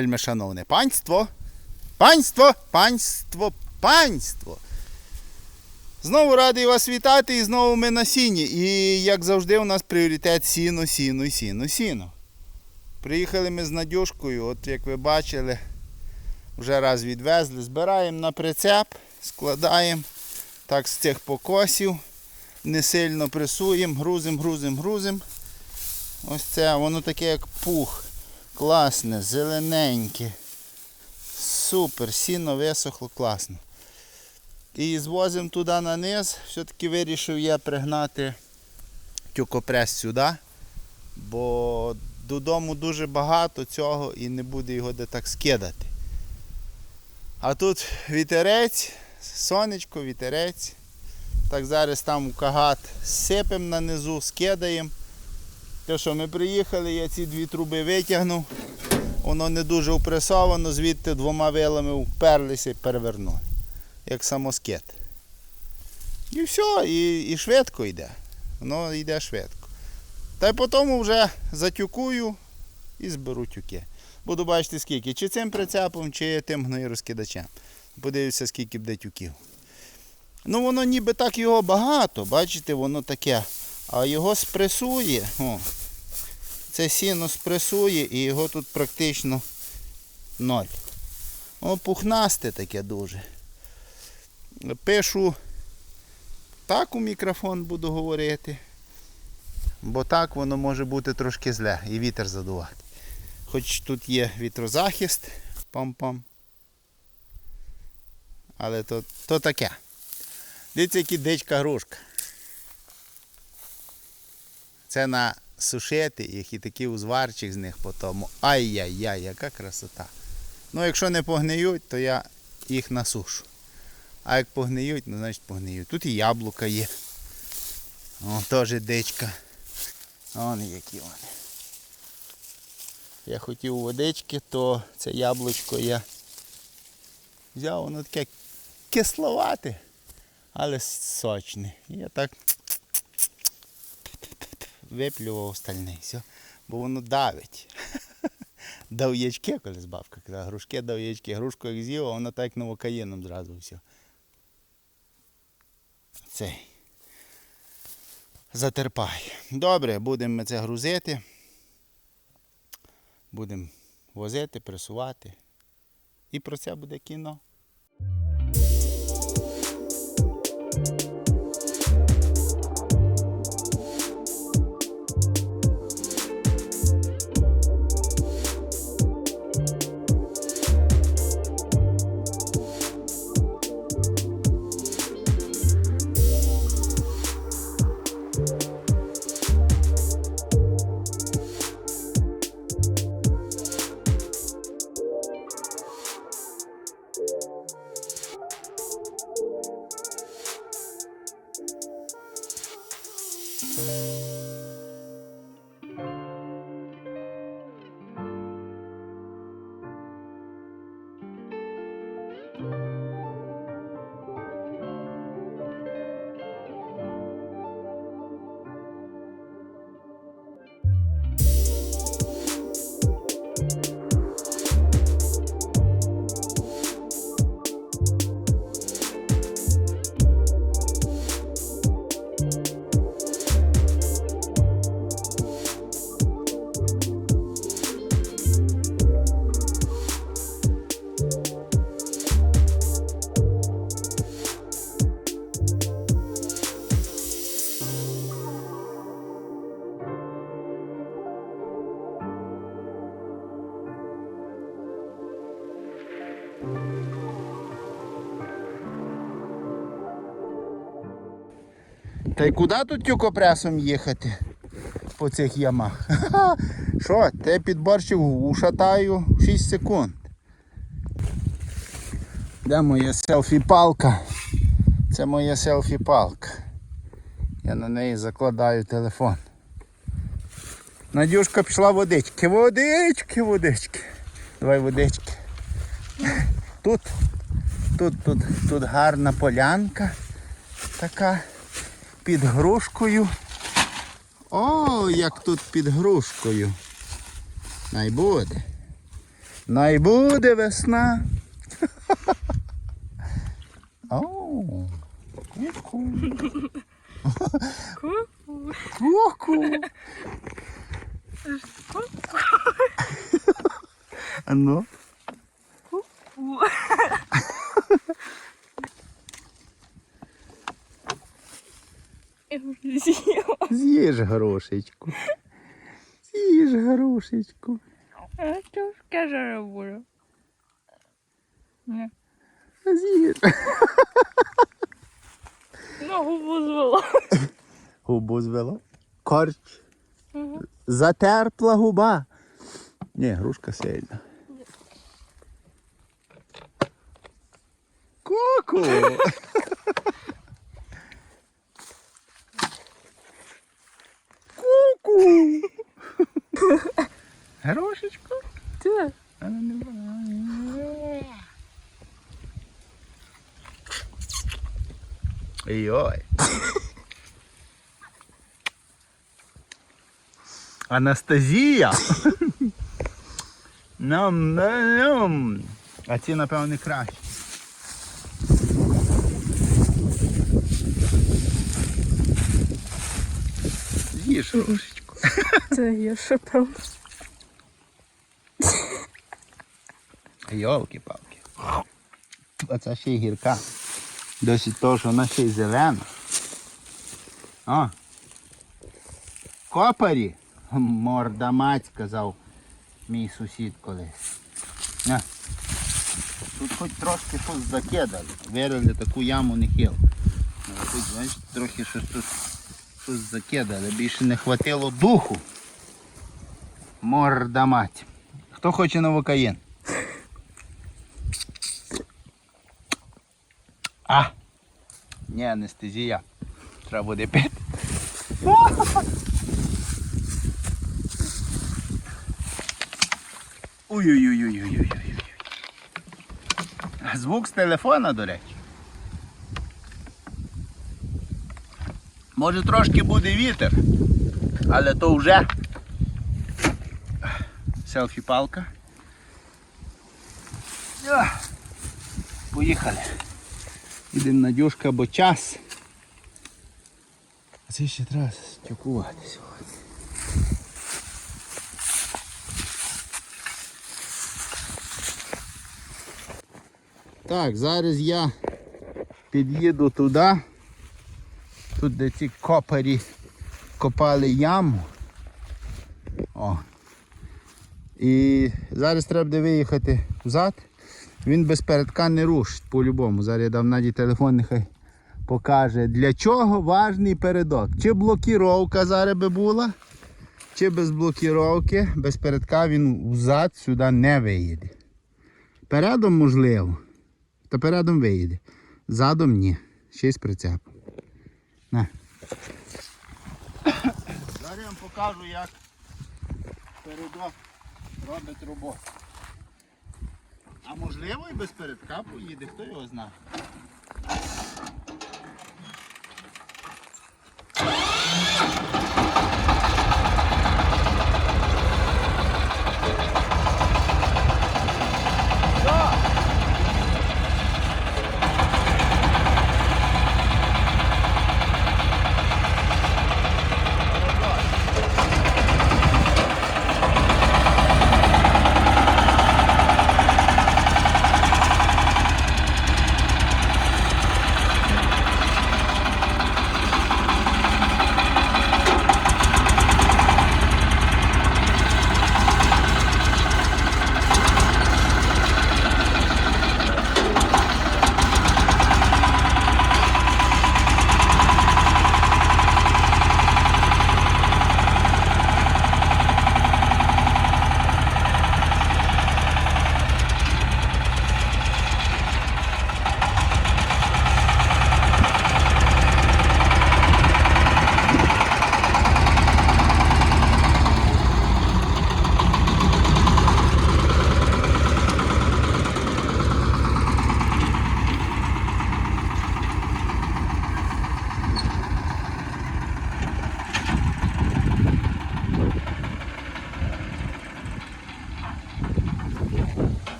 Вельми шановне панство, панство, панство, панство. Знову радий вас вітати і знову ми на сіні. І як завжди, у нас пріоритет сіно, сіно, сіно, сіно. Приїхали ми з Надюшкою, от як ви бачили, вже раз відвезли, збираємо на прицеп, складаємо так з цих покосів, не сильно пресуємо, грузимо, грузимо, грузимо. Ось це, воно таке як пух. Класне, зелененьке. Супер, сіно висохло, класно. І звозимо туди на низ. Все-таки вирішив я пригнати тюкопрес сюди, бо додому дуже багато цього і не буде його де так скидати. А тут вітерець, сонечко, вітерець. Так зараз там кагат сипемо на низу, скидаємо. Те, що ми приїхали, я ці дві труби витягнув. Воно не дуже упресовано, звідти двома вилами вперлися і перевернули. Як самоскет. І все, і, і швидко йде. Воно йде швидко. Та й потім вже затюкую і зберу тюки. Буду бачити скільки. Чи цим прицепом, чи тим гноєрозкидачем. Подивлюся, скільки буде тюків. Ну воно ніби так його багато, бачите, воно таке. А його спресує. О, це сіно спресує і його тут практично ноль. О, пухнасте таке дуже. Пишу так у мікрофон буду говорити. Бо так воно може бути трошки зле і вітер задувати. Хоч тут є вітрозахист, пам-пам. Але то, то таке. Дивіться, які дичка грушка. Це на сушити, їх і такий узварчик з них потім. Ай-яй-яй, яка красота. Ну, якщо не погниють, то я їх насушу. А як погниють, ну значить погниють. Тут і яблука є. О, теж дичка. Вон які вони. Я хотів водички, то це яблучко я взяв, воно таке кисловате, але сочне. Я так виплював остальне. Все. Бо воно давить. Дав'ячки, колись бабка казала, грушки дав'ячки. Грушку як з'їв, а воно так новокаєном зразу все. Цей. Затерпає. Добре, будемо ми це грузити. Будемо возити, пресувати. І про це буде кіно. Та й куди тут тюкопресом їхати по цих ямах? Що, ти підборщик ушатаю 6 секунд. Де моя селфі-палка? Це моя селфі-палка. Я на неї закладаю телефон. Надюшка пішла водички. Водички, водички. Давай водички. Тут, тут, тут, тут гарна полянка така під грушкою. О, як тут під грушкою. Найбуде. Найбуде весна. О, ку-ку. Ку-ку. А ну. З'їж грушечку. З'їж грушечку. А що ж каже буду? Ні. З'їж. Ногу позвала. Губу звела. Корч. Мгм. Затерпла губа. Ні, грушка сильна. Ку-ку. Грушечку. Ти? Ой. Анастазія. Нам, нам. А ці, напевно, краще. З'їж рушечку. Це гірше, певно. Йолки-палки. А це ще й гірка. Досить того, що вона ще й зелена. О. Копарі. Морда мать, сказав мій сусід колись. Тут хоч трошки щось закидали. Вирили таку яму не хил. Тут, бачиш, трохи щось тут щось закидали. Більше не хватило духу. Морда мать. Хто хоче новокаєн? А! Ні, анестезія. Треба буде пити. Ой-ой-ой-ой-ой-ой. Звук з телефона, до речі. Може трошки буде вітер, але то вже селфі-палка. Поїхали. Ідемо Надюшка, бо час. А це ще треба стюкувати сьогодні. Так, зараз я під'їду туди. Тут де ці копарі копали яму. О. І зараз треба буде виїхати взад. Він без передка не рушить по-любому. Зараз я дам Наді телефон, нехай покаже, для чого важний передок. Чи блокіровка зараз би була, чи без блокіровки, без передка він взад сюди не виїде. Передом можливо. Та передом виїде. Задом ні. Ще й з. На. Зараз я вам покажу, як передок робить роботу. А можливо і без передка поїде, хто його знає.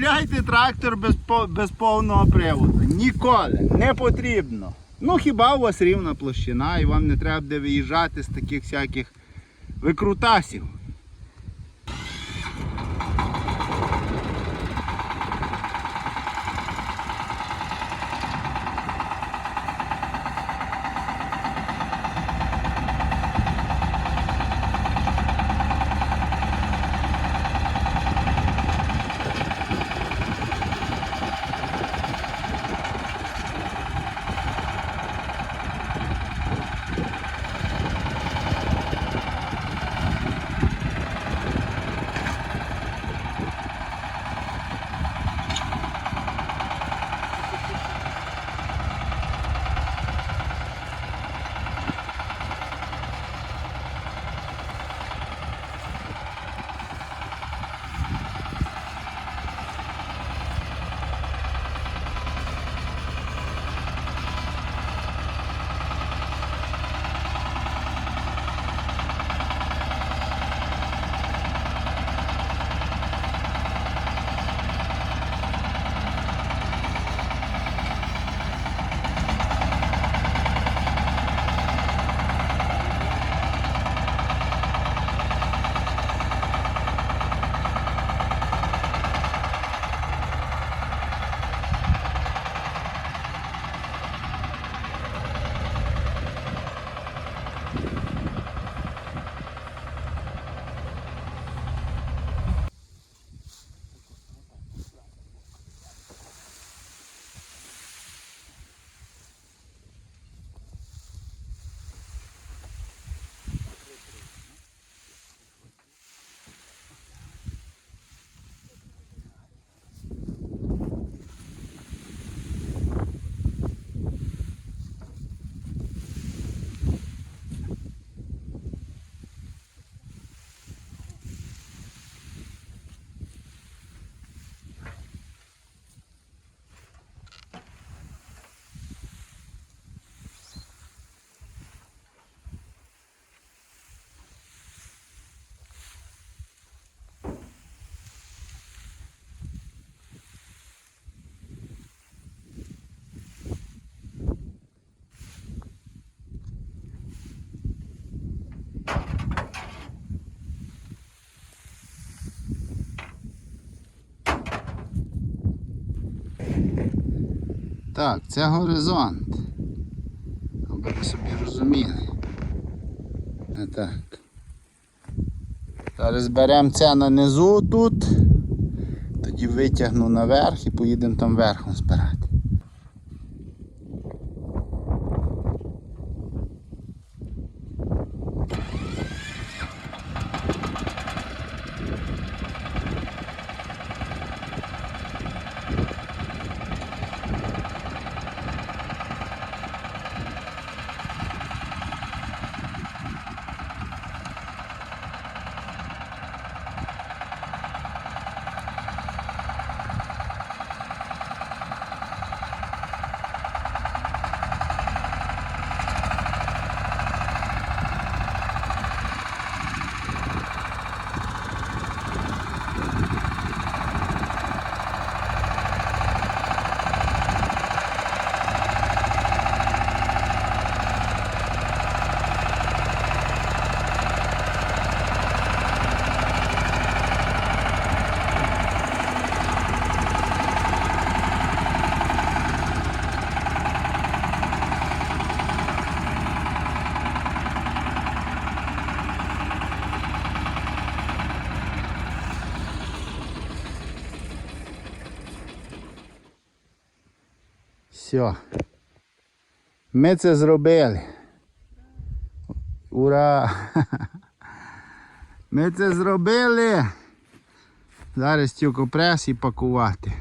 Купляйте трактор без, без повного приводу. Ніколи. Не потрібно. Ну хіба у вас рівна площина і вам не треба буде виїжджати з таких всяких викрутасів. Так, це горизонт. Аби ви собі розуміли. Так. Зараз беремо це на низу тут, тоді витягну наверх і поїдемо там верхом збирати. Все. Ми це зробили. Ура! Ми це зробили. Зараз тільки прес і пакувати.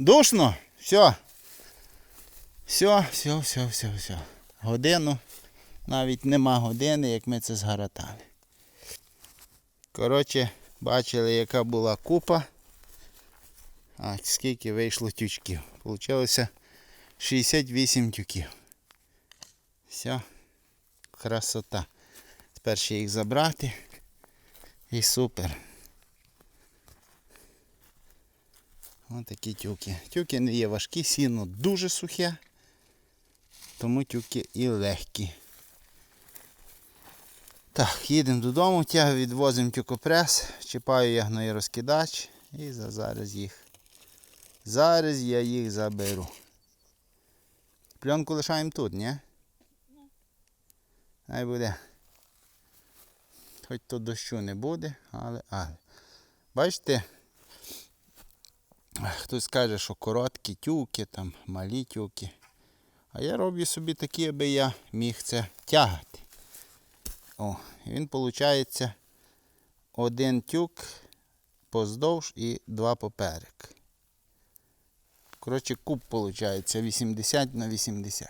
Душно. Все. Все, все, все, все, все. Годину. Навіть нема години, як ми це згаратали. Коротше, бачили, яка була купа. А скільки вийшло тючків. Получилося 68 тюків. Все. Красота. Тепер ще їх забрати. І супер. Ось такі тюки. Тюки не є важкі, сіно дуже сухе, тому тюки і легкі. Так, їдемо додому, тягу відвозимо тюкопрес, чіпаю я гноєрозкидач і зараз їх. Зараз я їх заберу. Пленку лишаємо тут, ні? Хай буде. Хоч то дощу не буде, але, але. Бачите? Хтось каже, що короткі тюки, там малі тюки. А я роблю собі такі, аби я міг це тягати. О, він виходить один тюк поздовж і два поперек. Коротше, куб виходить 80 на 80.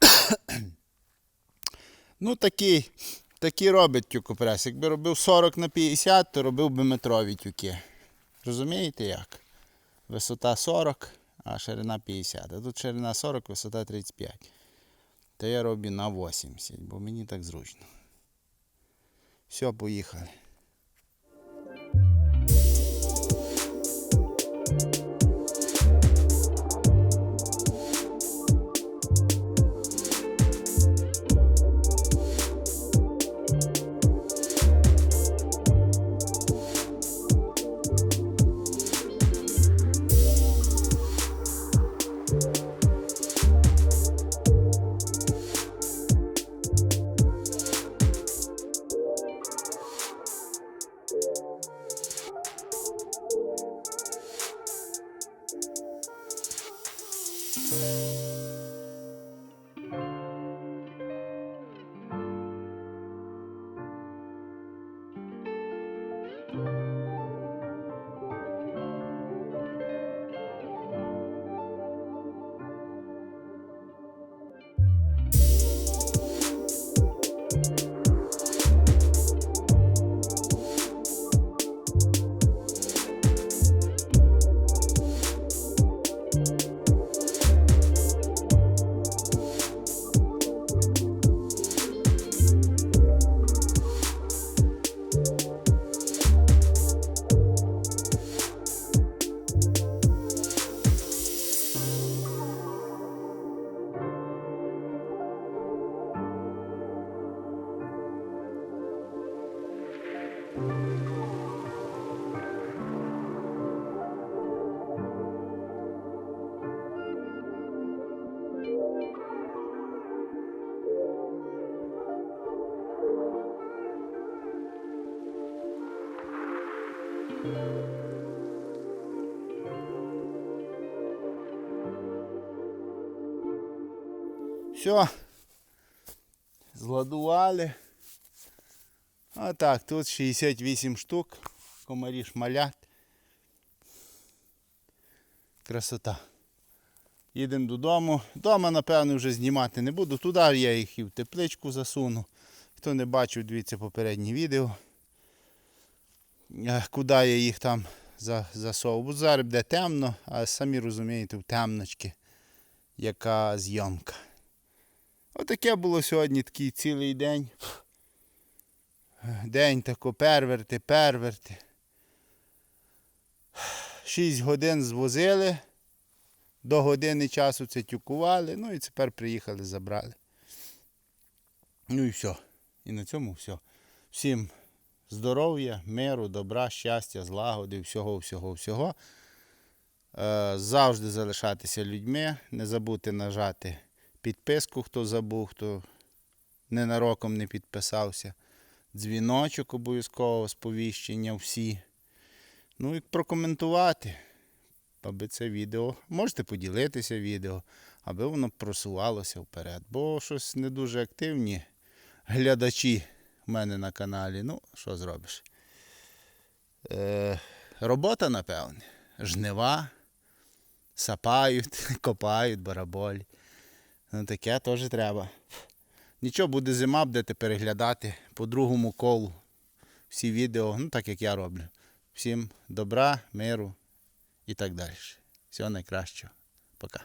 ну, такий, такий робить тюкопрес. Якби робив 40 на 50, то робив би метрові тюки. Розумієте як? Висота 40, а ширина 50. А тут ширина 40, висота 35. То я роблю на 80, бо мені так зручно. Все, поїхали. Все. Зладували. А так, тут 68 штук. Комарі шмалять. Красота. Їдемо додому. Дома, напевно, вже знімати не буду. Туди я їх і в тепличку засуну. Хто не бачив, дивіться попереднє відео. Е, Куди я їх там за- засовував. Бо зараз буде темно, а самі розумієте, в темночки, яка зйомка. Отаке було сьогодні такий цілий день. День тако перверти, перверти. Шість годин звозили, до години часу це тюкували, ну і тепер приїхали, забрали. Ну і все. І на цьому все. Всім здоров'я, миру, добра, щастя, злагоди, всього, всього, всього. Е, Завжди залишатися людьми, не забути нажати підписку, хто забув, хто ненароком не підписався. Дзвіночок обов'язково, сповіщення всі. Ну і прокоментувати, аби це відео. Можете поділитися відео, аби воно просувалося вперед. Бо щось не дуже активні глядачі в мене на каналі. Ну, що зробиш? Е, робота, напевне. жнива, сапають, копають бараболі. Ну таке теж треба. Нічого, буде зима, будете переглядати по другому колу всі відео, ну так як я роблю. Всім добра, миру і так далі. Всього найкращого. Пока.